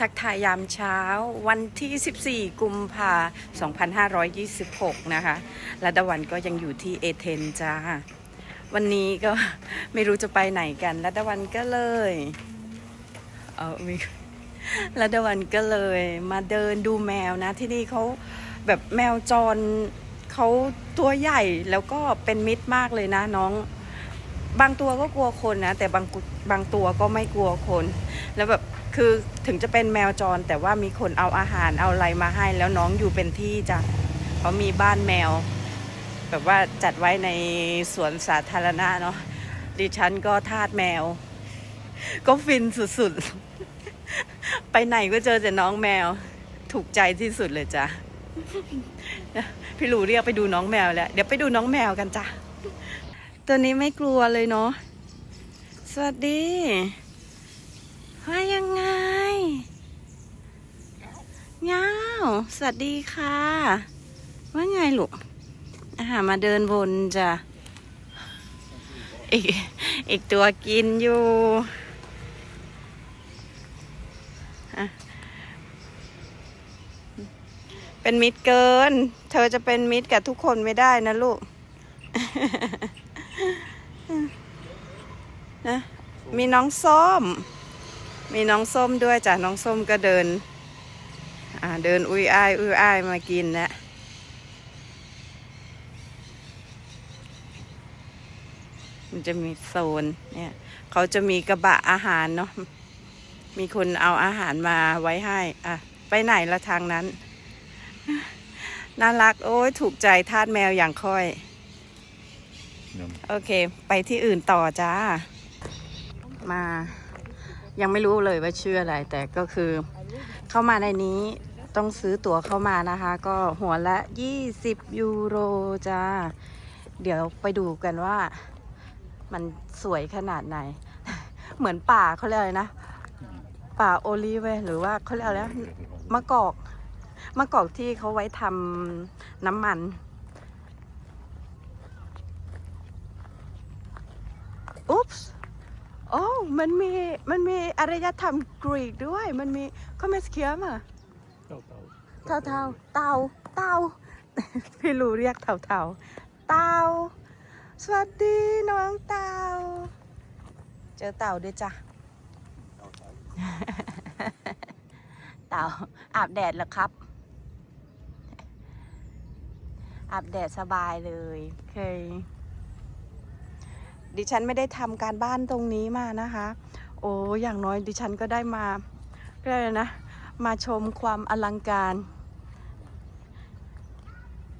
ทักทายยามเช้าวันที่ 14 กุมภา2526 นะคะและดาวันก็ยังอยู่ที่เอเธนจ้า วันนี้ก็ไม่รู้จะไปไหนกันและดาวันก็เลยเออมีและดาวันก็เลยมาเดินดูแมวนะ ที่นี่เขาแบบแมวจรเขาตัวใหญ่แล้วก็เป็นมิตรมากเลยนะน้องบางตัวก็กลัวคนนะ แต่บางบางตัวก็ไม่กลัวคน แล้วแบบ คือถึงจะเป็นแมวจรแต่ว่ามีคนเอาอาหารเอาอะไรมาให้ แล้วน้องอยู่เป็นที่จ้ะเขามีบ้านแมว แบบว่าจัดไว้ในสวนสาธารณะเนาะดิฉันก็ทาสแมว ก็ฟินสุดๆ ไปไหนก็เจอแต่น้องแมว ถูกใจที่สุดเลยจ้ะพี่หลูเรียกไปดูน้องแมวแล้ว เดี๋ยวไปดูน้องแมวกันจ้ะ ตัวนี้ไม่กลัวเลยเนาะสวัสดี ว่ายังไงเงาสวัสดีค่ะ ว่าไงลูกอาหามาเดินวนจ้ะอีกอีกตัวกินอยู่อเป็นมิตรเกิน เธอจะเป็นมิตรกับทุกคนไม่ได้นะลูก นะ มีน้องส้ม มีน้องส้มด้วยจ้ะน้องส้มก็เดิน อ่าเดินอุ้ยอ้ายอุ้ยอ้ายมากินแล้วมันจะมีโซนเนี่ยเขาจะมีกระบะอาหารเนาะมีคนเอาอาหารมาไว้ให้ อะ ไปไหนละทางนั้น น่ารัก โอ้ยถูกใจทาสแมวอย่างค่อย โอเค ไปที่อื่นต่อจ้า มา ยังไม่รู้เลยว่าชื่ออะไร แต่ก็คือเข้ามาในนี้ต้องซื้อตั๋วเข้ามานะคะ ก็หัวละ 20 ยูโรจ้า เดี๋ยวไปดูกันว่ามันสวยขนาดไหน เหมือนป่าเขาเรียกอะไรนะ ป่าโอลิเวหรือว่าเขาเรียกอะไรมะกอกมะกอกที่เขาไว้ทำน้ำมัน อุ๊ปส์ โอ้มันมีมันมีอารยธรรมกรีกด้วย มันมีคอมเมสเคียมอะเต่าเต่าเต่าเต่าพี่รู้เรียกเต่าเต่าเต่าสวัสดีน้องเต่าเจอเต่าด้วยจ้ะเต่าอาบแดดเหรอครับ อาบแดดสบายเลยเคย ดิฉันไม่ได้ทำการบ้านตรงนี้มานะคะ โอ้อย่างน้อยดิฉันก็ได้มาก็เลยนะ มาชมความอลังการ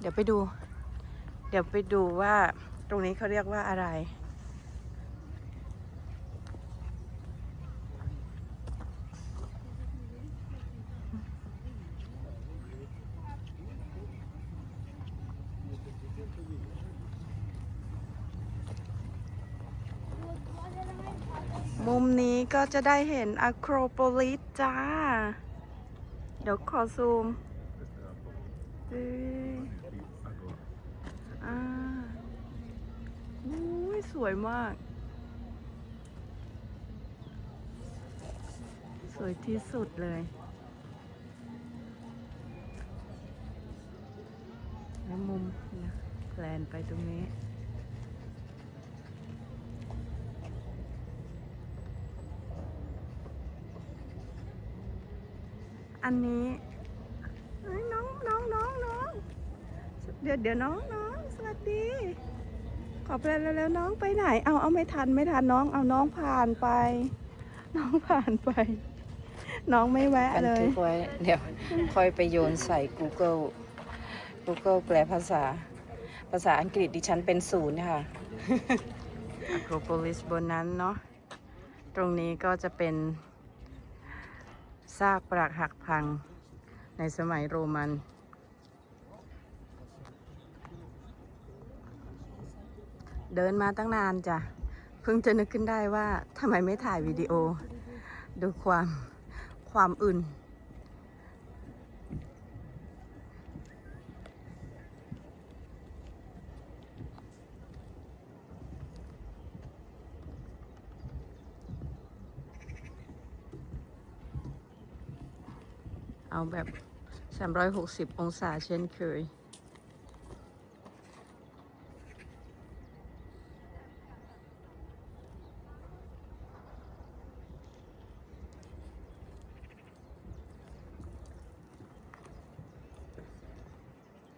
เดี๋ยวไปดู เดี๋ยวไปดูว่าตรงนี้เขาเรียกว่าอะไร มุมนี้ก็จะได้เห็นอะโครโปลิสจ้า เดี๋ยวขอซูมอ่าอุ้ยสวยมาก สวยที่สุดเลยแล้วมุมนะแพลนไปตรงนี้ อันนี้เอ้ยน้องน้องน้องน้องเดี๋ยวเดี๋ยวน้องน้องสวัสดี ขอแปลแล้วแล้วน้องไปไหน เอาเอาไม่ทันไม่ทันน้องเอาน้องผ่านไป น้องผ่านไป น้องไม่แวะบันเลยทึกไว้เดี๋ยวค่อยไปโยนใส่ Google Google แปลภาษา ภาษาอังกฤษดิฉันเป็นศูนย์ค่ะอะโครโพลิสบนนั้นเนาะตรงนี้ก็จะเป็น ซากปรักหักพังในสมัยโรมัน เดินมาตั้งนานจ้ะ เพิ่งจะนึกขึ้นได้ว่าทำไมไม่ถ่ายวิดีโอ ดูความความอื่น เอาแบบ 360 องศาเช่นเคย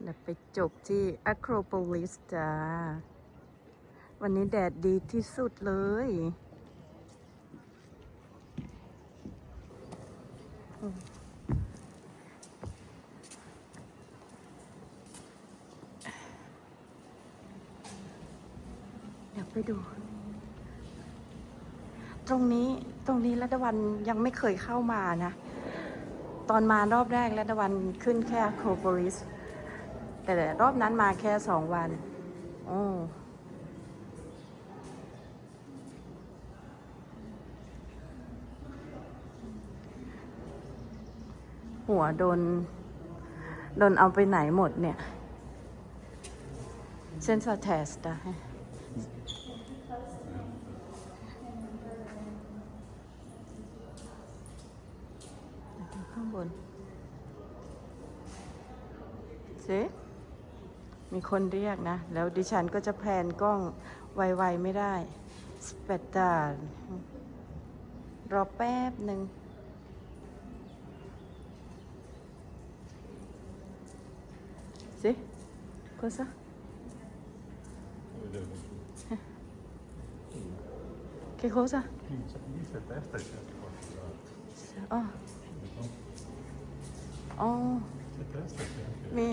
เดี๋ยวไปจบที่ Acropolis จ้า วันนี้แดดดีที่สุดเลยเดี๋ยวไป ดู ตรงนี้ตรงนี้รัตวันยังไม่เคยเข้ามานะ ตอนมารอบแรกรัตวันขึ้นแค่ Acropolis แต่รอบนั้นมาแค่สองวัน โอ้หัวโดน โดนเอาไปไหนหมดเนี่ย เส้นสแตสได้ ข้าง บนเจ๊มีคนเรียกนะ แล้วดิฉันก็จะแพนกล้องไวๆไม่ได้ สเปตตารอแป๊บหนึ่งเจ๊ cosa che cosa Dice testa e c'è qualcosa. oh อ๋อ มี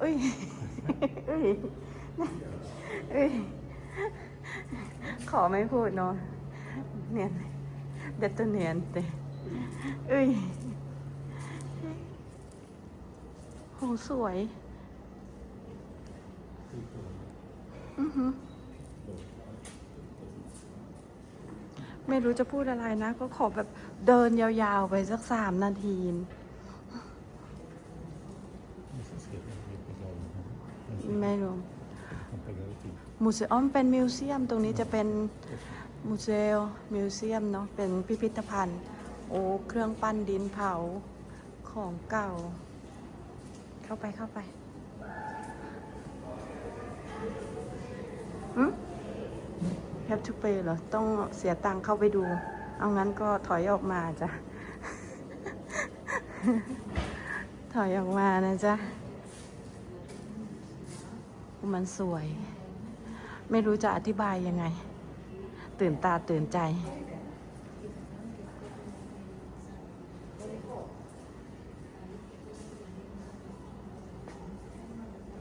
อุ้ย อุ้ย อุ้ย ขอไม่พูดเนาะ เนียนเด็ดตัวเนียนเตอุ้ยโหสวย อือหือ ไม่รู้จะพูดอะไรนะ ก็ขอแบบเดินยาวๆไปสักสามนาทีไม่รู้มูเซออมเป็นมิวเซียม ตรงนี้จะเป็นมูเซลมิวเซียมเนาะเป็นพิพิธภัณฑ์ โอ้เครื่องปั้นดินเผาของเก่า เข้าไปเข้าไปหืม have to pay เหรอ ต้องเสียตังค์เข้าไปดู เอางั้นก็ถอยออกมาจ้ะ ถอยออกมานะจ๊ะ มันสวย ไม่รู้จะอธิบายยังไง ตื่นตาตื่นใจ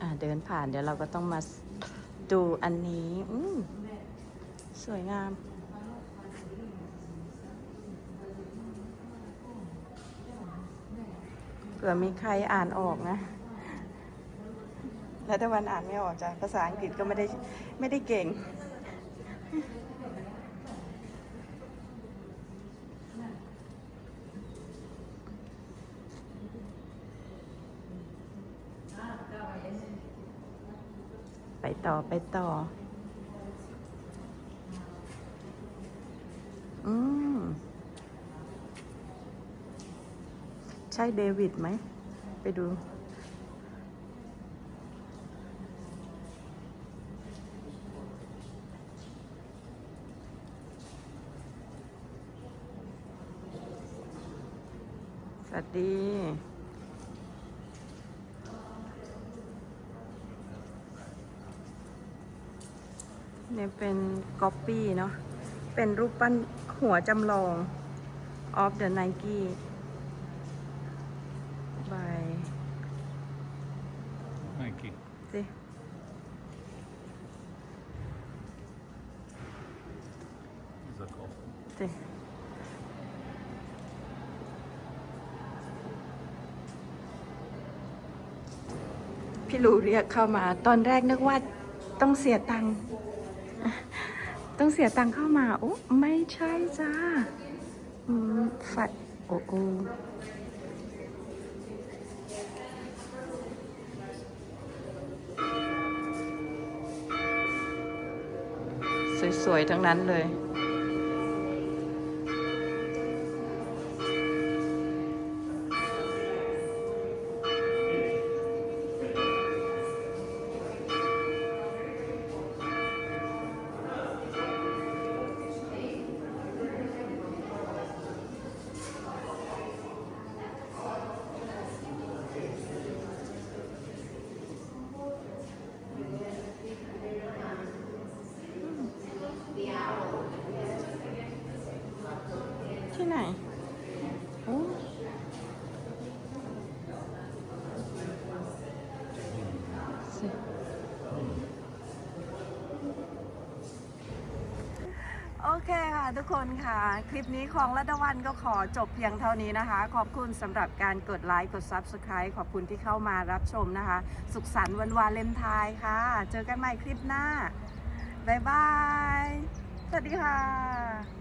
อ่าเดินผ่านเดี๋ยวเราก็ต้องมาดูอันนี้อืม สวยงาม เผื่อมีใครอ่านออกนะ แล้วแต่วันอ่านไม่ออกจ้ะภาษาอังกฤษก็ไม่ได้ไม่ได้เก่ง ไปต่อไปต่อ ใช่เดวิดไหม ไปดู สวัสดีเนี่ยเป็นก๊อปปี้เนาะ เป็นรูปปั้นหัวจำลอง of the Nike by Nike. สิ Cosa costa? สิพี่ลูเรียกเข้ามา ตอนแรกนึกว่าต้องเสียตังค์ต้องเสียตังค์เข้ามา โอ้ไม่ใช่จ้าอืมฝัดโอ้โอ วยๆทั้งนั้นเลย ทุกคนค่ะ คลิปนี้ของรัตวันก็ขอจบเพียงเท่านี้นะคะ ขอบคุณสำหรับการกดไลค์กด Subscribe ขอบคุณที่เข้ามารับชมนะคะ สุขสันต์วันวาเลนไทน์ค่ะ เจอกันใหม่คลิปหน้า บ๊ายบาย สวัสดีค่ะ